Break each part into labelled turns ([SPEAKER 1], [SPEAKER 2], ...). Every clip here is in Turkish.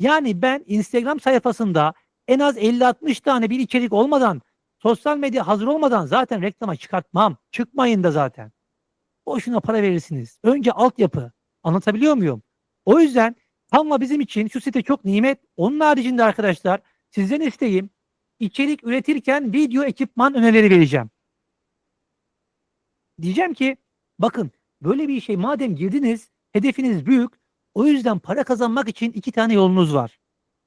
[SPEAKER 1] Yani ben Instagram sayfasında en az 50-60 tane bir içerik olmadan, sosyal medya hazır olmadan zaten reklama çıkartmam. Çıkmayın da zaten. Boşuna para verirsiniz. Önce altyapı. Anlatabiliyor muyum? O yüzden Canva bizim için şu site çok nimet. Onun haricinde arkadaşlar sizden isteğim içerik üretirken video ekipman önerileri vereceğim. Diyeceğim ki bakın böyle bir şey madem girdiniz hedefiniz büyük o yüzden para kazanmak için iki tane yolunuz var.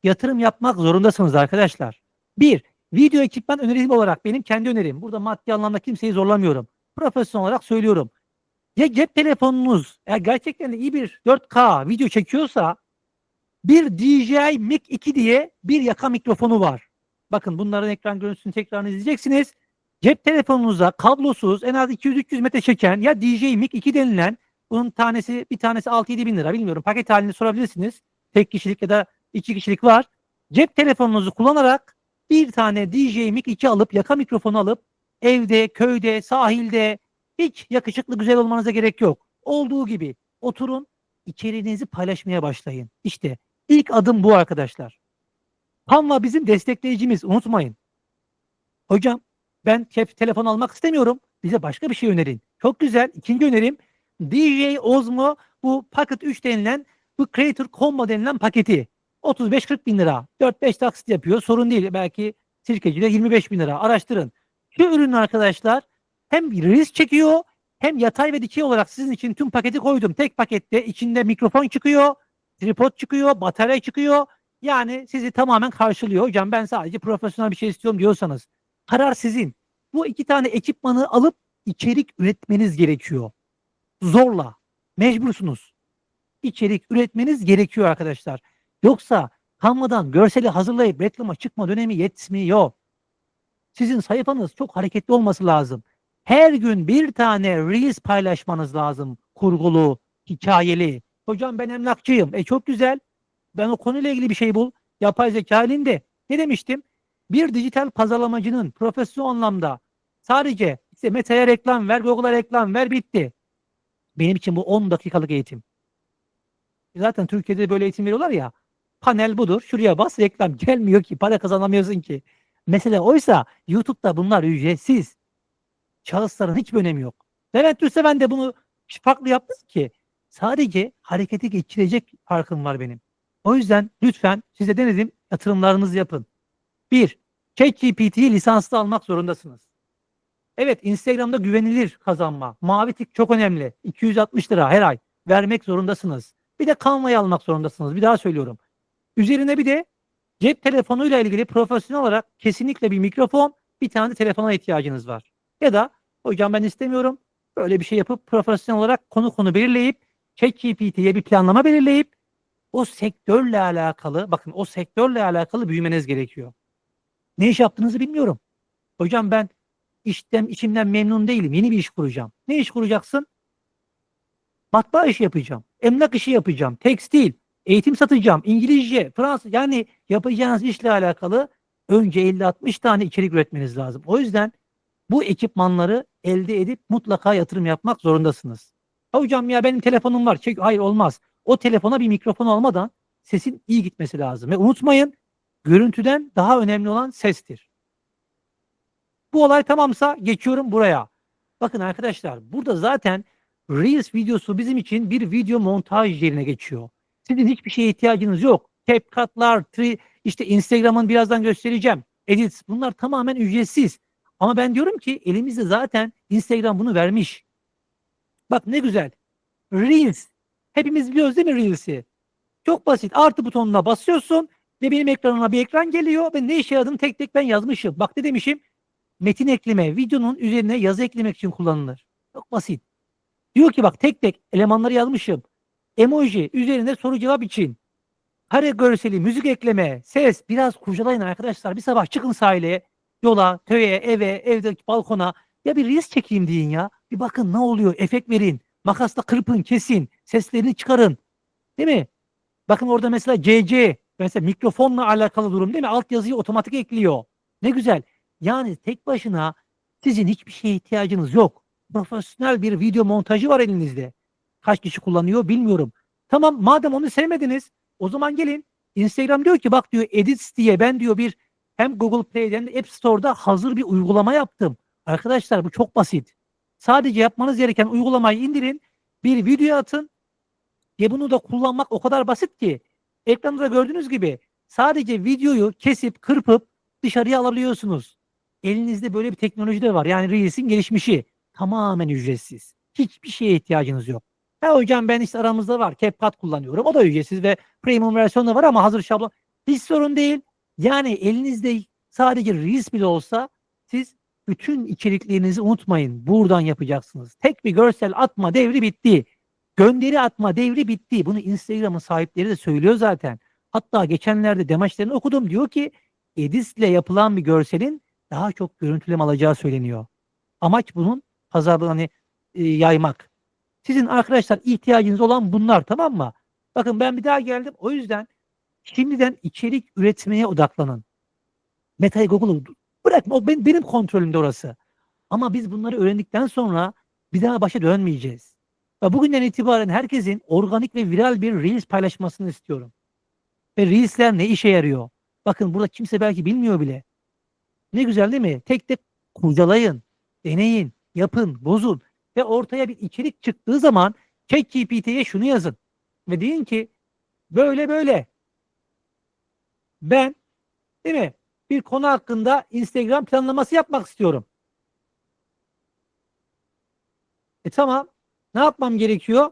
[SPEAKER 1] Yatırım yapmak zorundasınız arkadaşlar. Bir, video ekipman önerim olarak benim kendi önerim. Burada maddi anlamda kimseyi zorlamıyorum. Profesyonel olarak söylüyorum. Ya cep telefonunuz eğer gerçekten de iyi bir 4K video çekiyorsa bir DJI Mic 2 diye bir yaka mikrofonu var. Bakın bunların ekran görüntüsünü tekrarını izleyeceksiniz. Cep telefonunuza kablosuz en az 200-300 metre çeken ya DJI Mic 2 denilen bunun tanesi bir tanesi 6-7 bin lira bilmiyorum. Paket halinde sorabilirsiniz. Tek kişilik ya da iki kişilik var. Cep telefonunuzu kullanarak bir tane DJI Mic 2 alıp yaka mikrofonu alıp evde, köyde, sahilde hiç yakışıklı güzel olmanıza gerek yok. Olduğu gibi oturun içeriğinizi paylaşmaya başlayın. İşte ilk adım bu arkadaşlar. Canva bizim destekleyicimiz unutmayın. Hocam ben cep telefon almak istemiyorum. Bize başka bir şey önerin. Çok güzel. İkinci önerim DJ Osmo bu Pocket 3 denilen bu Creator Combo denilen paketi. 35-40 bin lira. 4-5 taksit yapıyor. Sorun değil. Belki sirkeciyle 25 bin lira. Araştırın. Şu ürün arkadaşlar hem risk çekiyor hem yatay ve dikey olarak sizin için tüm paketi koydum. Tek pakette içinde mikrofon çıkıyor, tripod çıkıyor, batarya çıkıyor. Yani sizi tamamen karşılıyor. Hocam ben sadece profesyonel bir şey istiyorum diyorsanız karar sizin. Bu iki tane ekipmanı alıp içerik üretmeniz gerekiyor. Zorla. Mecbursunuz. İçerik üretmeniz gerekiyor arkadaşlar. Yoksa kalmadan görseli hazırlayıp reklama çıkma dönemi yetmiyor. Sizin sayfanız çok hareketli olması lazım. Her gün bir tane Reels paylaşmanız lazım. Kurgulu, hikayeli. Hocam ben emlakçıyım. E çok güzel. Ben o konuyla ilgili bir şey bul. Yapay zeka halinde. Ne demiştim? Bir dijital pazarlamacının profesyonel anlamda sadece işte Meta'ya reklam ver, Google'a reklam ver bitti. Benim için bu 10 dakikalık eğitim. Zaten Türkiye'de böyle eğitim veriyorlar ya. Panel budur. Şuraya bas reklam gelmiyor ki. Para kazanamıyorsun ki. Mesela oysa YouTube'da bunlar ücretsiz. Şahısların hiçbir önemi yok. Levent Gülseven de bunu farklı yaptı ki sadece harekete geçirecek farkım var benim. O yüzden lütfen size denedim yatırımlarınızı yapın. Bir, ChatGPT'yi lisanslı almak zorundasınız. Evet Instagram'da güvenilir kazanma. Mavi tik çok önemli. 260 lira her ay vermek zorundasınız. Bir de Canva'yı almak zorundasınız. Bir daha söylüyorum. Üzerine bir de cep telefonuyla ilgili profesyonel olarak kesinlikle bir mikrofon, bir tane de telefona ihtiyacınız var. Ya da hocam ben istemiyorum. Böyle bir şey yapıp profesyonel olarak konu konu belirleyip ChatGPT'ye bir planlama belirleyip o sektörle alakalı bakın o sektörle alakalı büyümeniz gerekiyor. Ne iş yaptığınızı bilmiyorum. Hocam ben işten içimden memnun değilim. Yeni bir iş kuracağım. Ne iş kuracaksın? Matbaa işi yapacağım. Emlak işi yapacağım. Tekstil, eğitim satacağım. İngilizce, Fransız yani yapacağınız işle alakalı önce 50-60 tane içerik üretmeniz lazım. O yüzden bu ekipmanları elde edip mutlaka yatırım yapmak zorundasınız. Ha hocam ya benim telefonum var. Çek hayır olmaz. O telefona bir mikrofon olmadan sesin iyi gitmesi lazım. Ve unutmayın görüntüden daha önemli olan sestir. Bu olay tamamsa geçiyorum buraya. Bakın arkadaşlar burada zaten Reels videosu bizim için bir video montaj yerine geçiyor. Sizin hiçbir şeye ihtiyacınız yok. CapCut'lar, işte Instagram'ın birazdan göstereceğim. Edits bunlar tamamen ücretsiz. Ama ben diyorum ki elimizde zaten Instagram bunu vermiş. Bak ne güzel. Reels. Hepimiz biliyoruz değil mi Reels'i? Çok basit. Artı butonuna basıyorsun ve benim ekranıma bir ekran geliyor ve ne işe yaradığını tek tek ben yazmışım. Bak ne demişim? Metin ekleme, videonun üzerine yazı eklemek için kullanılır. Çok basit. Diyor ki bak tek tek elemanları yazmışım. Emoji, üzerine soru cevap için. Kare görseli, müzik ekleme, ses. Biraz kurcalayın arkadaşlar. Bir sabah çıkın sahile, yola, köye, eve, evdeki balkona. Ya bir reels çekeyim deyin ya. Bir bakın ne oluyor. Efekt verin. Makasla kırpın, kesin. Seslerini çıkarın. Değil mi? Bakın orada mesela CC, mesela mikrofonla alakalı durum değil mi? Alt yazıyı otomatik ekliyor. Ne güzel. Yani tek başına sizin hiçbir şeye ihtiyacınız yok. Profesyonel bir video montajı var elinizde. Kaç kişi kullanıyor bilmiyorum. Tamam madem onu sevmediniz o zaman gelin Instagram diyor ki bak diyor Edits diye ben diyor bir hem Google Play'den de App Store'da hazır bir uygulama yaptım. Arkadaşlar bu çok basit. Sadece yapmanız gereken uygulamayı indirin, bir video atın ve bunu da kullanmak o kadar basit ki ekranda da gördüğünüz gibi sadece videoyu kesip kırpıp dışarıya alabiliyorsunuz. Elinizde böyle bir teknoloji de var. Yani Reels'in gelişmişi tamamen ücretsiz. Hiçbir şeye ihtiyacınız yok. Ha hocam ben işte aramızda var. CapCut kullanıyorum. O da ücretsiz ve premium versiyonu da var ama hazır şablon. Hiç sorun değil. Yani elinizde sadece Reels bile olsa siz bütün içeriklerinizi unutmayın. Buradan yapacaksınız. Tek bir görsel atma devri bitti. Gönderi atma devri bitti. Bunu Instagram'ın sahipleri de söylüyor zaten. Hatta geçenlerde demeçlerini okudum. Diyor ki Edis ile yapılan bir görselin daha çok görüntüleme alacağı söyleniyor. Amaç bunun pazarda hani e, yaymak. Sizin arkadaşlar ihtiyacınız olan bunlar tamam mı? Bakın ben bir daha geldim. O yüzden şimdiden içerik üretmeye odaklanın. Meta'yı Google'u bırakma. O benim, benim kontrolümde orası. Ama biz bunları öğrendikten sonra bir daha başa dönmeyeceğiz. Ve bugünden itibaren herkesin organik ve viral bir Reels paylaşmasını istiyorum. Ve Reels'ler ne işe yarıyor? Bakın burada kimse belki bilmiyor bile. Ne güzel değil mi? Tek tek kurcalayın, deneyin, yapın, bozun ve ortaya bir içerik çıktığı zaman ChatGPT'ye şunu yazın ve deyin ki böyle böyle ben değil mi bir konu hakkında Instagram planlaması yapmak istiyorum. E tamam. Ne yapmam gerekiyor?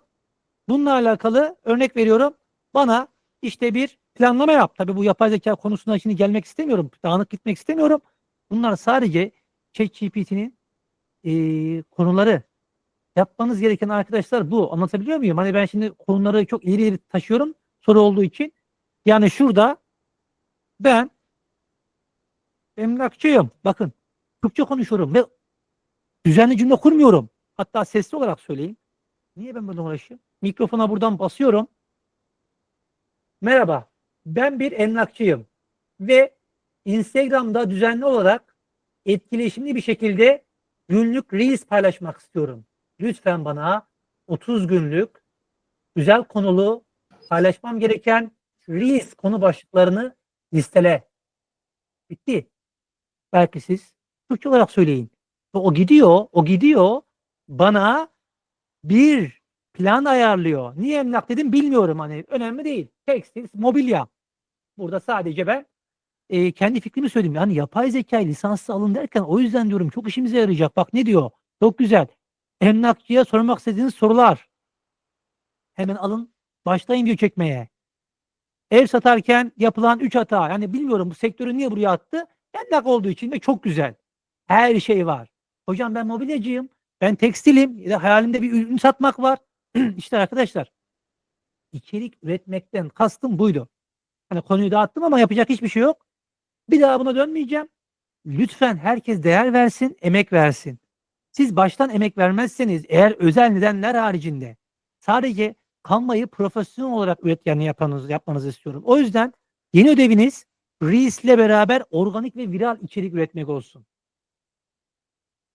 [SPEAKER 1] Bununla alakalı örnek veriyorum. Bana işte bir planlama yap. Tabii bu yapay zeka konusuna şimdi gelmek istemiyorum. Dağınık gitmek istemiyorum. Bunlar sadece ChatGPT'nin e, konuları. Yapmanız gereken arkadaşlar bu. Anlatabiliyor muyum? Hani ben şimdi konuları çok ileri ileri taşıyorum soru olduğu için. Yani şurada ben emlakçıyım. Bakın Türkçe konuşuyorum ve düzenli cümle kurmuyorum. Hatta sesli olarak söyleyeyim. Niye ben böyle uğraşıyorum? Mikrofona buradan basıyorum. Merhaba. Ben bir emlakçıyım ve Instagram'da düzenli olarak etkileşimli bir şekilde günlük reels paylaşmak istiyorum. Lütfen bana 30 günlük güzel konulu paylaşmam gereken reels konu başlıklarını listele. Bitti. Belki siz Türkçe olarak söyleyin. O gidiyor, o gidiyor bana bir plan ayarlıyor. Niye emlak dedim bilmiyorum hani önemli değil. Tekstil, mobilya. Burada sadece ben e, kendi fikrimi söyledim. Yani yapay zeka lisanslı alın derken o yüzden diyorum çok işimize yarayacak. Bak ne diyor? Çok güzel. Emlakçıya sormak istediğiniz sorular. Hemen alın başlayın diyor çekmeye. Ev satarken yapılan 3 hata. Yani bilmiyorum bu sektörü niye buraya attı. Emlak olduğu için de çok güzel. Her şey var. Hocam ben mobilyacıyım. Ben tekstilim. Ya hayalimde bir ürün satmak var. işte arkadaşlar içerik üretmekten kastım buydu. Hani konuyu dağıttım ama yapacak hiçbir şey yok. Bir daha buna dönmeyeceğim. Lütfen herkes değer versin, emek versin. Siz baştan emek vermezseniz eğer özel nedenler haricinde sadece kanmayı profesyonel olarak üretkenliği yapmanızı, yapmanızı istiyorum. O yüzden yeni ödeviniz Reels ile beraber organik ve viral içerik üretmek olsun.